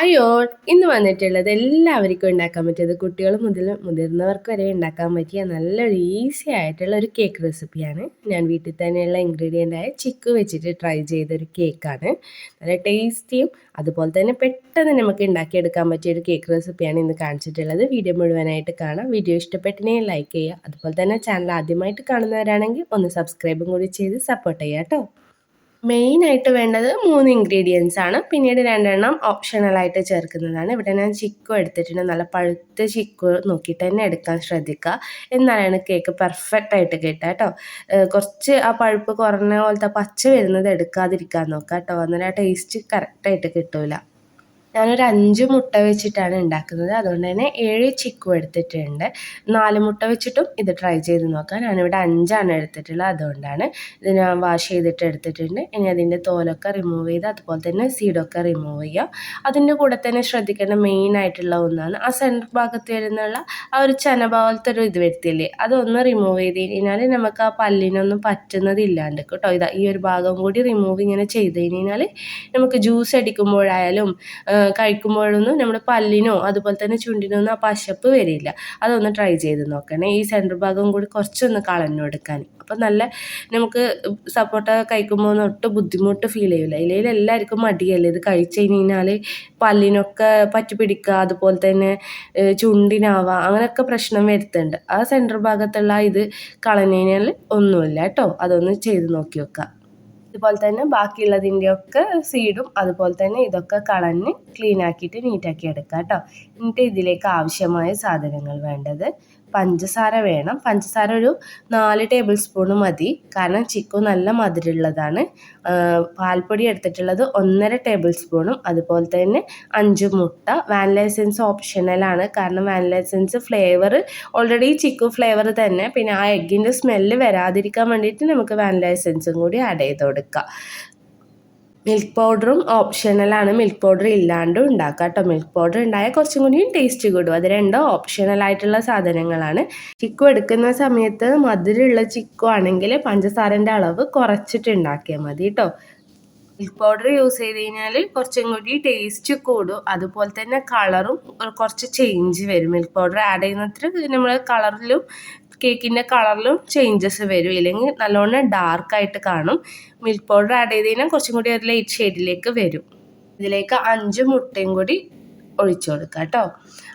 Hi all ഇന്ന് വന്നിട്ടുള്ളത് എല്ലാവർക്കും ഉണ്ടാക്കാൻ പറ്റിയത് കുട്ടികൾ മുതൽ മുതിർന്നവർക്ക് വരെ ഉണ്ടാക്കാൻ പറ്റിയ നല്ലൊരു ഈസി ആയിട്ടുള്ള ഒരു കേക്ക് റെസിപ്പിയാണ് ഞാൻ വീട്ടിൽ തന്നെയുള്ള ഇൻഗ്രീഡിയന്റ് ആയ ചിക്ക് വെച്ചിട്ട് ട്രൈ ചെയ്തൊരു കേക്കാണ് നല്ല ടേസ്റ്റിയും അതുപോലെ തന്നെ പെട്ടെന്ന് നമുക്ക് ഉണ്ടാക്കിയെടുക്കാൻ പറ്റിയ ഒരു കേക്ക് റെസിപ്പിയാണ് ഇന്ന് കാണിച്ചിട്ടുള്ളത്. വീഡിയോ മുഴുവനായിട്ട് കാണാം. വീഡിയോ ഇഷ്ടപ്പെട്ടിനെ ലൈക്ക് ചെയ്യുക. അതുപോലെ തന്നെ ചാനൽ ആദ്യമായിട്ട് കാണുന്നവരാണെങ്കിൽ ഒന്ന് സബ്സ്ക്രൈബും കൂടി ചെയ്ത് സപ്പോർട്ട് ചെയ്യാം കേട്ടോ. മെയിനായിട്ട് വേണ്ടത് മൂന്ന് ഇൻഗ്രീഡിയൻസ് ആണ്. പിന്നീട് രണ്ടെണ്ണം ഓപ്ഷണലായിട്ട് ചേർക്കുന്നതാണ്. ഇവിടെ ഞാൻ ചിക്കു എടുത്തിട്ടുണ്ട്. നല്ല പഴുത്ത ചിക്കു നോക്കിയിട്ട് തന്നെ എടുക്കാൻ ശ്രദ്ധിക്കുക. എന്നാലാണ് കേക്ക് പെർഫെക്റ്റ് ആയിട്ട് കിട്ടുക കേട്ടോ. കുറച്ച് ആ പഴുപ്പ് കുറഞ്ഞ പോലത്തെ പച്ച വരുന്നത് എടുക്കാതിരിക്കാൻ നോക്കുക കേട്ടോ. അന്നേരം ആ ടേസ്റ്റ് കറക്റ്റായിട്ട് കിട്ടില്ല ഞാനൊരു അഞ്ച് മുട്ട വെച്ചിട്ടാണ് ഉണ്ടാക്കുന്നത്. അതുകൊണ്ട് തന്നെ ഏഴ് ചിക്കു എടുത്തിട്ടുണ്ട്. നാല് മുട്ട വെച്ചിട്ടും ഇത് ട്രൈ ചെയ്ത് നോക്കാം. ഞാനിവിടെ അഞ്ചാണ് എടുത്തിട്ടുള്ളത്. അതുകൊണ്ടാണ് ഇത് ഞാൻ വാഷ് ചെയ്തിട്ട് എടുത്തിട്ടുണ്ട്. ഇനി അതിന്റെ തോലൊക്കെ റിമൂവ് ചെയ്ത് അതുപോലെ തന്നെ സീഡൊക്കെ റിമൂവ് ചെയ്യുക. അതിന്റെ കൂടെ തന്നെ ശ്രദ്ധിക്കേണ്ട മെയിൻ ആയിട്ടുള്ള ഒന്നാണ് ആ സെന്റർ ഭാഗത്ത് വരുന്നുള്ള ആ ഒരു ചന പോലത്തെ ഒരു ഇത് വരുത്തില്ലേ? അതൊന്ന് റിമൂവ് ചെയ്ത് കഴിഞ്ഞാൽ നമുക്ക് ആ പല്ലിനൊന്നും പറ്റുന്നതില്ലാണ്ട് കേട്ടോ. ഇതാ ഈ ഒരു ഭാഗം കൂടി റിമൂവ് ഇങ്ങനെ ചെയ്ത് കഴിഞ്ഞാൽ നമുക്ക് ജ്യൂസ് അടിക്കുമ്പോഴായാലും കഴിക്കുമ്പോഴൊന്നും നമ്മുടെ പല്ലിനോ അതുപോലെ തന്നെ ചുണ്ടിനോ ഒന്നും ആ പശപ്പ് വരില്ല. അതൊന്ന് ട്രൈ ചെയ്ത് നോക്കണേ. ഈ സെന്റർ ഭാഗം കൂടി കുറച്ചൊന്ന് കളഞ്ഞു എടുക്കാൻ. അപ്പം നല്ല നമുക്ക് സപ്പോർട്ട കഴിക്കുമ്പോൾ ഒട്ടും ബുദ്ധിമുട്ട് ഫീൽ ചെയ്യില്ല ഇല്ലെങ്കിൽ എല്ലാവർക്കും മടിയല്ലേ? ഇത് കഴിച്ചു കഴിഞ്ഞാൽ പല്ലിനൊക്കെ പറ്റി പിടിക്കുക അതുപോലെ തന്നെ ചുണ്ടിനാവുക അങ്ങനെയൊക്കെ പ്രശ്നം വരുത്തുന്നുണ്ട്. ആ സെന്റർ ഭാഗത്തുള്ള ഇത് കളഞ്ഞു കഴിഞ്ഞാൽ ഒന്നുമില്ല കേട്ടോ. അതൊന്ന് ചെയ്ത് നോക്കി വെക്കാം ഇതുപോലെ തന്നെ ബാക്കിയുള്ളതിന്റെയൊക്കെ സീഡും അതുപോലെ തന്നെ ഇതൊക്കെ കളഞ്ഞ് ക്ലീൻ ആക്കിയിട്ട് നീറ്റാക്കി എടുക്കാം കേട്ടോ എന്നിട്ട് ഇതിലേക്ക് ആവശ്യമായ സാധനങ്ങൾ വേണ്ടത് പഞ്ചസാര വേണം. പഞ്ചസാര ഒരു നാല് ടേബിൾ സ്പൂൺ മതി. കാരണം ചിക്കു നല്ല മധുരമുള്ളതാണ്. പാൽപ്പൊടി എടുത്തിട്ടുള്ളത് ഒന്നര ടേബിൾ സ്പൂണും അതുപോലെ തന്നെ അഞ്ച് മുട്ട. വാനില എസൻസ് ഓപ്ഷണലാണ് കാരണം vanilla essence flavour already chikoo flavour തന്നെ. പിന്നെ ആ എഗ്ഗിന്റെ സ്മെല്ല് വരാതിരിക്കാൻ വേണ്ടിയിട്ട് നമുക്ക് വാനില എസൻസും കൂടി ആഡ് ചെയ്ത് കൊടുക്കാം. മിൽക്ക് പൗഡറും ഓപ്ഷണലാണ് മിൽക്ക് പൗഡർ ഇല്ലാണ്ടും ഉണ്ടാക്കുക കേട്ടോ. മിൽക്ക് പൗഡർ ഉണ്ടായാൽ കുറച്ചും കൂടിയും ടേസ്റ്റ് കൂടും. അത് രണ്ടും ഓപ്ഷണലായിട്ടുള്ള സാധനങ്ങളാണ്. ചിക്കു എടുക്കുന്ന സമയത്ത് മധുരമുള്ള ചിക്കു ആണെങ്കിൽ പഞ്ചസാരന്റെ അളവ് കുറച്ചിട്ട് ഉണ്ടാക്കിയാൽ മതി കേട്ടോ. മിൽക്ക് പൗഡർ യൂസ് ചെയ്ത് കഴിഞ്ഞാൽ കുറച്ചും കൂടി ടേസ്റ്റ് കൂടും. അതുപോലെ തന്നെ കളറും കുറച്ച് ചേഞ്ച് വരും. മിൽക്ക് പൗഡർ ആഡ് ചെയ്യുന്നത്ര നമ്മൾ കളറിലും കേക്കിന്റെ കളറിലും ചേഞ്ചസ് വരും. ഇല്ലെങ്കിൽ നല്ലോണം ഡാർക്കായിട്ട് കാണും. മിൽക്ക് പൗഡർ ആഡ് ചെയ്ത് കഴിഞ്ഞാൽ കുറച്ചും കൂടി ഒരു ലൈറ്റ് ഷെയ്ഡിലേക്ക് വരും. ഇതിലേക്ക് അഞ്ച് മുട്ടയും കൂടി ഒഴിച്ചു കൊടുക്കുക കേട്ടോ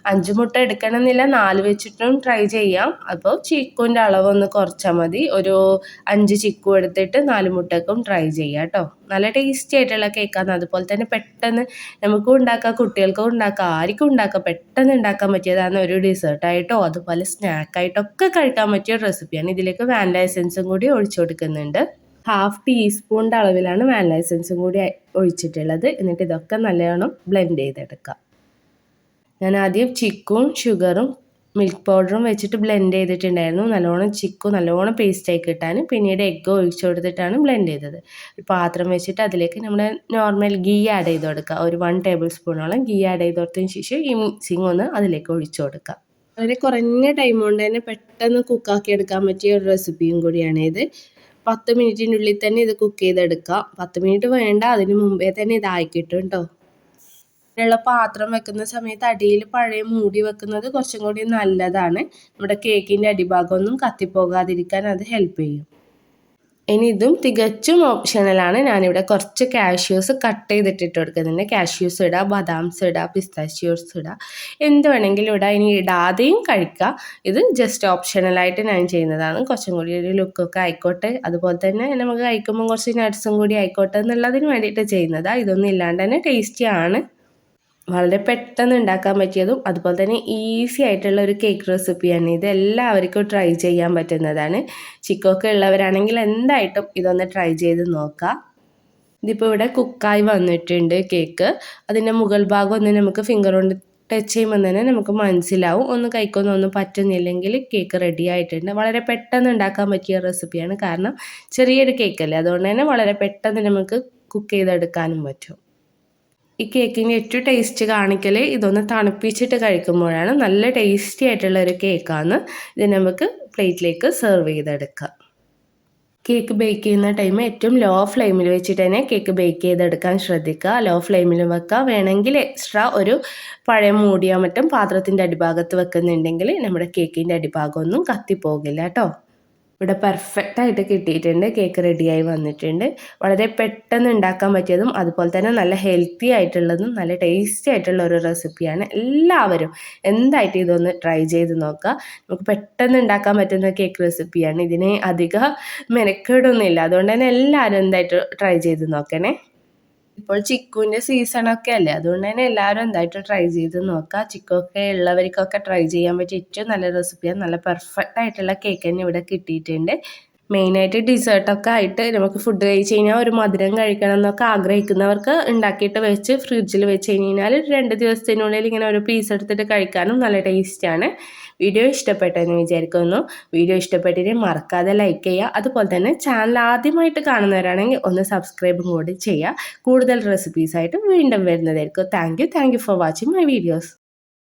അഞ്ച് മുട്ട എടുക്കണമെന്നില്ല നാല് വെച്ചിട്ടും ട്രൈ ചെയ്യാം. അപ്പോൾ ചിക്കുവിന്റെ അളവൊന്ന് കുറച്ചാൽ മതി. ഒരു അഞ്ച് ചിക്കു എടുത്തിട്ട് നാല് മുട്ടക്കും ട്രൈ ചെയ്യാം കേട്ടോ. നല്ല ടേസ്റ്റി ആയിട്ടുള്ള കേക്കാണ് അതുപോലെ തന്നെ പെട്ടെന്ന് നമുക്കും ഉണ്ടാക്കാം കുട്ടികൾക്കും ഉണ്ടാക്കാം ആർക്കും ഉണ്ടാക്കാം. പെട്ടെന്ന് ഉണ്ടാക്കാൻ പറ്റിയതാണ് ഒരു ഡിസേർട്ടായിട്ടോ അതുപോലെ സ്നാക്കായിട്ടൊക്കെ കഴിക്കാൻ പറ്റിയ റെസിപ്പിയാണ് ഇതിലേക്ക് വാനില എസൻസും കൂടി ഒഴിച്ചു കൊടുക്കുന്നുണ്ട്. ഹാഫ് ടീസ്പൂണിന്റെ അളവിലാണ് വാനില എസൻസും കൂടി ഒഴിച്ചിട്ടുള്ളത്. എന്നിട്ട് ഇതൊക്കെ നല്ലവണ്ണം ബ്ലെൻഡ് ചെയ്തെടുക്കാം. ഞാൻ ആദ്യം ചിക്കും ഷുഗറും മിൽക്ക് പൗഡറും വെച്ചിട്ട് ബ്ലെൻഡ് ചെയ്തിട്ടുണ്ടായിരുന്നു. നല്ലോണം ചിക്കു നല്ലോണം പേസ്റ്റായി കിട്ടാൻ പിന്നീട് എഗ്ഗ് ഒഴിച്ചു കൊടുത്തിട്ടാണ് ബ്ലെൻഡ് ചെയ്തത്. ഒരു പാത്രം വെച്ചിട്ട് അതിലേക്ക് നമ്മുടെ നോർമൽ ഗീ ആഡ് ചെയ്ത് കൊടുക്കുക. ഒരു വൺ ടേബിൾ സ്പൂണോളം ഗീ ആഡ് ചെയ്ത് കൊടുത്തതിന് ശേഷം ഈ മിക്സിങ് ഒന്ന് അതിലേക്ക് ഒഴിച്ചു കൊടുക്കുക. വളരെ കുറഞ്ഞ ടൈം കൊണ്ട് തന്നെ പെട്ടെന്ന് കുക്കാക്കി എടുക്കാൻ പറ്റിയ ഒരു റെസിപ്പിയും കൂടിയാണ് ഇത്. പത്ത് മിനിറ്റിനുള്ളിൽ തന്നെ ഇത് കുക്ക് ചെയ്തെടുക്കാം. പത്ത് മിനിറ്റ് വേണ്ട അതിന് മുമ്പേ തന്നെ കേട്ടോ ഉള്ള പാത്രം വെക്കുന്ന സമയത്ത് അടിയിൽ പഴയ മൂടി വെക്കുന്നത് കുറച്ചും കൂടി നല്ലതാണ്. നമ്മുടെ കേക്കിന്റെ അടിഭാഗമൊന്നും കത്തിപ്പോകാതിരിക്കാൻ അത് ഹെൽപ്പ് ചെയ്യും. ഇനി ഇതും തികച്ചും ഓപ്ഷണലാണ് ഞാനിവിടെ കുറച്ച് കാഷ്യൂസ് കട്ട് ചെയ്തിട്ടിട്ട് കൊടുക്കുന്നുണ്ട്. കാഷ്യൂസ് ഇടാം ബദാംസ് ഇടാം പിസ്താഷ്യൂസ് ഇടാം. എന്ത് വേണമെങ്കിലും ഇടാം. ഇനി ഇടാതെയും കഴിക്കുക ഇത് ജസ്റ്റ് ഓപ്ഷണലായിട്ട് ഞാൻ ചെയ്യുന്നതാണ്. കുറച്ചും കൂടി ഒരു ലുക്കൊക്കെ ആയിക്കോട്ടെ. അതുപോലെ തന്നെ നമുക്ക് കഴിക്കുമ്പോൾ കുറച്ച് നട്ട്സും കൂടി ആയിക്കോട്ടെ എന്നുള്ളതിന് വേണ്ടിയിട്ട് ചെയ്യുന്നതാണ് ഇതൊന്നും ഇല്ലാണ്ട് തന്നെ ടേസ്റ്റിയാണ് വളരെ പെട്ടെന്ന് ഉണ്ടാക്കാൻ പറ്റിയതും അതുപോലെ തന്നെ ഈസി ആയിട്ടുള്ള ഒരു കേക്ക് റെസിപ്പിയാണ് ഇത് എല്ലാവർക്കും ട്രൈ ചെയ്യാൻ പറ്റുന്നതാണ്. ചിക്കൊക്കെ ഉള്ളവരാണെങ്കിൽ എന്തായിട്ടും ഇതൊന്ന് ട്രൈ ചെയ്ത് നോക്കാം. ഇതിപ്പോൾ ഇവിടെ കുക്കായി വന്നിട്ടുണ്ട് കേക്ക് അതിന്റെ മുകൾ ഭാഗം ഒന്ന് നമുക്ക് ഫിംഗർ കൊണ്ട് ടച്ച് ചെയ്യുമ്പോൾ തന്നെ നമുക്ക് മനസ്സിലാവും. ഒന്ന് കഴിക്കൊന്നൊന്നും പറ്റുന്നില്ലെങ്കിൽ കേക്ക് റെഡി ആയിട്ടുണ്ട്. വളരെ പെട്ടെന്ന് ഉണ്ടാക്കാൻ പറ്റിയ റെസിപ്പിയാണ് കാരണം ചെറിയൊരു കേക്കല്ലേ അതുകൊണ്ട് തന്നെ വളരെ പെട്ടെന്ന് നമുക്ക് കുക്ക് ചെയ്തെടുക്കാനും പറ്റും. ഈ കേക്കിന് ഏറ്റവും ടേസ്റ്റ് കാണിക്കൽ ഇതൊന്ന് തണുപ്പിച്ചിട്ട് കഴിക്കുമ്പോഴാണ് നല്ല ടേസ്റ്റി ആയിട്ടുള്ള ഒരു കേക്കാണ് ഇത് നമുക്ക് പ്ലേറ്റിലേക്ക് സെർവ് ചെയ്തെടുക്കാം. കേക്ക് ബേക്ക് ചെയ്യുന്ന ടൈം ഏറ്റവും ലോ ഫ്ലെയിമിൽ വെച്ചിട്ട് തന്നെ കേക്ക് ബേക്ക് ചെയ്തെടുക്കാൻ ശ്രദ്ധിക്കുക. ലോ ഫ്ലെയിമിൽ വെക്കുക. വേണമെങ്കിൽ എക്സ്ട്രാ ഒരു പഴയ മൂടിയോ മറ്റും പാത്രത്തിന്റെ അടിഭാഗത്ത് വെക്കുന്നുണ്ടെങ്കിൽ നമ്മുടെ കേക്കിന്റെ അടിഭാഗമൊന്നും കത്തിപ്പോകില്ല കേട്ടോ. ഇവിടെ പെർഫെക്റ്റ് ആയിട്ട് കിട്ടിയിട്ടുണ്ട്. കേക്ക് റെഡിയായി വന്നിട്ടുണ്ട്. വളരെ പെട്ടെന്ന് ഉണ്ടാക്കാൻ പറ്റിയതും അതുപോലെ തന്നെ നല്ല ഹെൽത്തി ആയിട്ടുള്ളതും നല്ല ടേസ്റ്റി ആയിട്ടുള്ള ഒരു റെസിപ്പിയാണ് എല്ലാവരും എന്തായിട്ട് ഇതൊന്ന് ട്രൈ ചെയ്ത് നോക്കുക. നമുക്ക് പെട്ടെന്ന് ഉണ്ടാക്കാൻ പറ്റുന്ന കേക്ക് റെസിപ്പിയാണ് ഇതിന് അധികം മെനക്കേടൊന്നുമില്ല. അതുകൊണ്ട് തന്നെ എല്ലാവരും എന്തായിട്ട് ട്രൈ ചെയ്ത് നോക്കണേ. ഇപ്പോൾ ചിക്കുവിന്റെ സീസണൊക്കെ അല്ലേ? അതുകൊണ്ട് തന്നെ എല്ലാവരും എന്തായിട്ട് ട്രൈ ചെയ്ത് നോക്കുക ചിക്കൊക്കെ ഉള്ളവർക്കൊക്കെ ട്രൈ ചെയ്യാൻ പറ്റിയ ഏറ്റവും നല്ല റെസിപ്പിയാണ് നല്ല പെർഫെക്റ്റ് ആയിട്ടുള്ള കേക്ക് തന്നെ ഇവിടെ കിട്ടിയിട്ടുണ്ട്. മെയിനായിട്ട് ഡിസേർട്ടൊക്കെ ആയിട്ട് നമുക്ക് ഫുഡ് കഴിച്ച് കഴിഞ്ഞാൽ ഒരു മധുരം കഴിക്കണം എന്നൊക്കെ ആഗ്രഹിക്കുന്നവർക്ക് ഉണ്ടാക്കിയിട്ട് വെച്ച് ഫ്രിഡ്ജിൽ വെച്ച് കഴിഞ്ഞാൽ രണ്ട് ദിവസത്തിനുള്ളിൽ ഇങ്ങനെ ഒരു പീസ് എടുത്തിട്ട് കഴിക്കാനും നല്ല ടേസ്റ്റാണ് വീഡിയോ ഇഷ്ടപ്പെട്ടെന്ന് വിചാരിക്കുന്നു. വീഡിയോ ഇഷ്ടപ്പെട്ടിട്ട് മറക്കാതെ ലൈക്ക് ചെയ്യുക. അതുപോലെ തന്നെ ചാനൽ ആദ്യമായിട്ട് കാണുന്നവരാണെങ്കിൽ ഒന്ന് സബ്സ്ക്രൈബും കൂടി ചെയ്യുക. കൂടുതൽ റെസിപ്പീസായിട്ട് വീണ്ടും വരുന്നതായിരിക്കും. Thank you thank you for watching my videos